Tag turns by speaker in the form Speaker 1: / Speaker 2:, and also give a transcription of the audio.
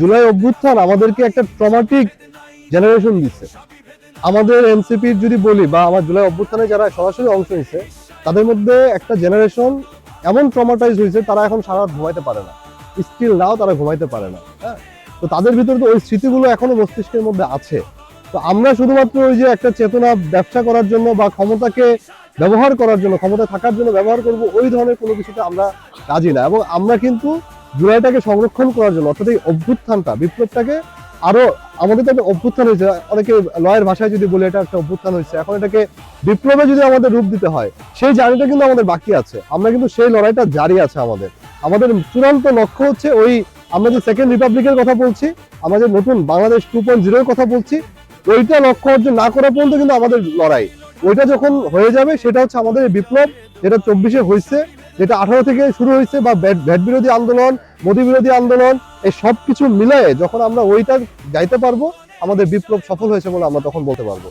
Speaker 1: জুলাই অভ্যুত্থান আমাদেরকে একটা ট্রমাটিক জেনারেশন দিচ্ছে। আমাদের এনসিপির যদি বলি বা আমার জুলাই অভ্যুত্থানে যারা সরাসরি অংশ নিছে, তাদের মধ্যে একটা জেনারেশন এমন ট্রমাটাইজ হয়েছে, তারা এখন সারা ঘুমাইতে পারে না। স্টিল নাও তারা ঘুমাইতে পারে না হ্যাঁ? তো তাদের ভিতরে তো ওই স্মৃতিগুলো এখনও মস্তিষ্কের মধ্যে আছে। তো আমরা শুধুমাত্র ওই যে একটা চেতনা ব্যবসা করার জন্য বা ক্ষমতাকে ব্যবহার করার জন্য ক্ষমতা থাকার জন্য ব্যবহার করব, ওই ধরনের কোনো কিছুতে আমরা রাজি না। এবং আমরা কিন্তু জুলাইটাকে সংরক্ষণ করার জন্য, অর্থাৎ এই অভ্যুত্থানটা, বিপ্লবটাকে আরও, আমাদের তো একটা অভ্যুত্থান হয়েছে, অনেকে লয়ের ভাষায় যদি বলে এটা একটা অভ্যুত্থান হয়েছে, এখন এটাকে বিপ্লবে যদি আমাদের রূপ দিতে হয়, সেই জার্নিটা কিন্তু আমাদের বাকি আছে। আমরা কিন্তু সেই লড়াইটা জারি আছে আমাদের। আমাদের চূড়ান্ত লক্ষ্য হচ্ছে ওই, আমরা যে সেকেন্ড রিপাবলিকের কথা বলছি, আমরা যে নতুন বাংলাদেশ টু পয়েন্ট জিরোর কথা বলছি, ওইটা লক্ষ্য অর্জন না করা পর্যন্ত কিন্তু আমাদের লড়াই। ওইটা যখন হয়ে যাবে, সেটা হচ্ছে আমাদের বিপ্লব, যেটা চব্বিশে হয়েছে যেটা আঠারো থেকে শুরু হয়েছে বা ভ্যাট বিরোধী আন্দোলন, মোদী বিরোধী আন্দোলন, এই সব কিছু মিলায়ে যখন আমরা ওইটা যাইতে পারব, আমাদের বিপ্লব সফল হয়েছে বলে আমরা তখন বলতে পারব।